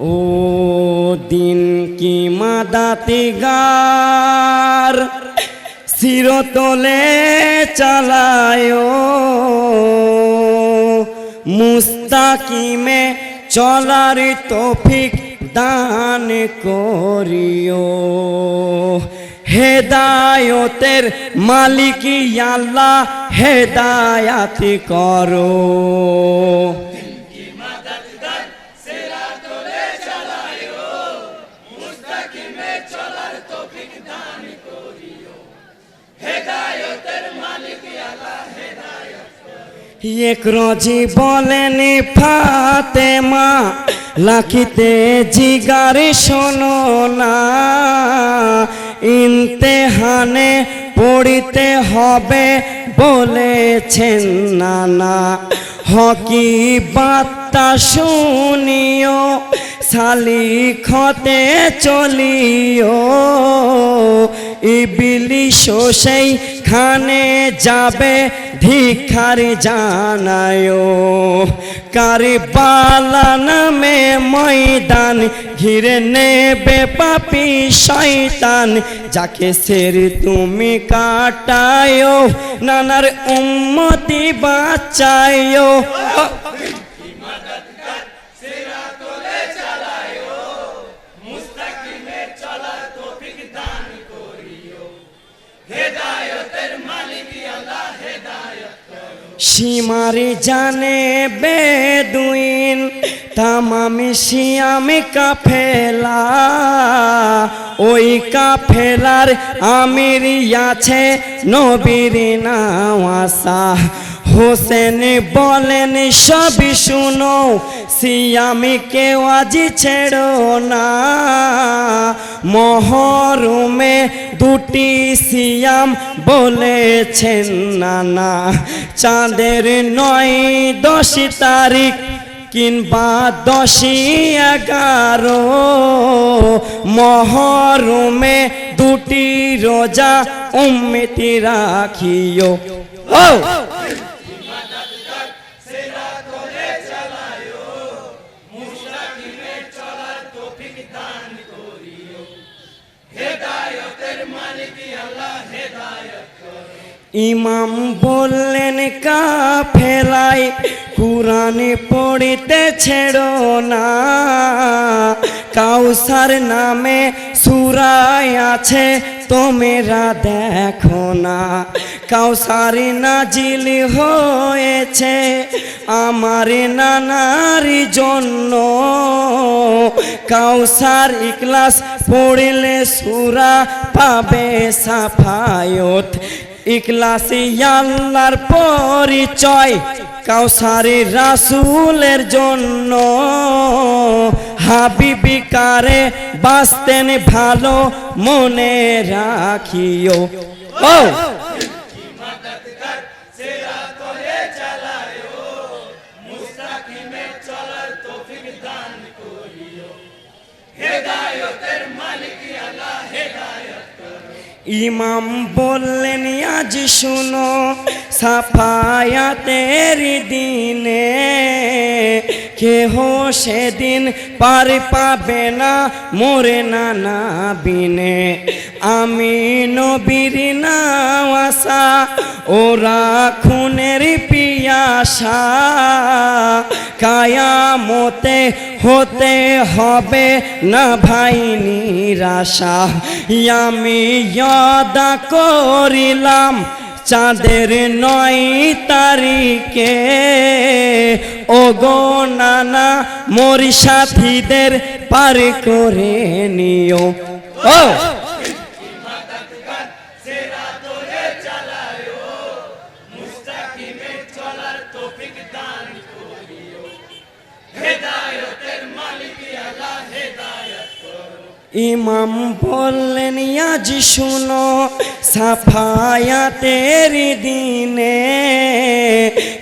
ও দিন কি মাদাতি গার চিরতলে চালায়। মুস্তাকিমে চলার তৌফিক দান করিও। হেদায়তের মালিক আল্লাহ হেদায়াতি করো। এক রজি বলেন, ফাতেমা, লাখিতে জিগারে শোনো না। ইন্তেহানে পড়িতে হবে, বলেছেন নানা। হকি বার্তা শুনিও শালিখতে চলিও। ইবিলিশ সেই খানে যাবে ভিখার জানায়। কারি বালা নামে ময়দান, ঘিরে নেবে পাপি শয়তান। যাকে সের তুমি কাটায়, নানার উন্মতি বাঁচায়। সীমারি জানে বেদুইন তামামি শিয়ামি কাফেলা। ওই কাফেলার আমির আছে নবীর নাওয়াসা। হোসেন বলেন, সবই শুনো, সিয়ামি কেউ আজি ছেড়ো না। মহরুমে দুটি সিয়াম বলেছেন নানা, চাঁদের নয়, দশ তারিখ কিংবা দশই এগারো। মহরুমে দুটি রোজা উম্মিতি রাখিও। ও! ইমাম বললেন কাফেলাই কুরআনে পড়িতে ছেড়ো না। কাউসার নামে সুরায় আছে, তোমেরা দেখো না। কাউসার নাজিল হয়েছে আমার নানার জন্য। কাউসার ইকলাস পড়লে সুরা পাবে সাফায়ত। ইকলাসি আল্লাহর পরিচয় কাউসারি রাসুলের জন্য। হাবিবি কারে বাঁচতেন ভালো মনে রাখিও। ও! ইমাম বললেন, আজ শুনো, সাফায়াতের দিনে কেহ সেদিন পার পাবে না মোরে নানা বিনে। আমি নবীর নাওয়াসা, ওরা খুনের পিয়াসা, কায়ামতে হতে হবে না ভাই নিরাশা। আমি ইয়াদা করিলাম চাঁদের নয় তারিখে। ও গো নানা, মোর সাথীদের পার করে নিও। ও! ইমাম বললেন আজ শুনো সাফায়াতের দিনে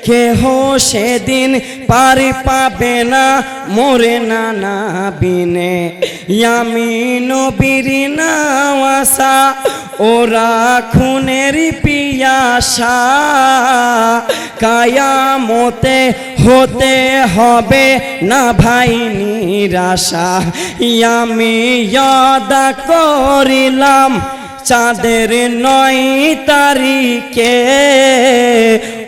কেহ সেদিন পারি পাবে না। মোরে নানা বিনে। আমি নবীর নাওয়াসা, ওরা খুনের পিয়াসা। কায়ামতে হতে হবে না ভাই নিরাশা। আমি ইয়াদা করিলাম চাঁদের নয় তারিখে।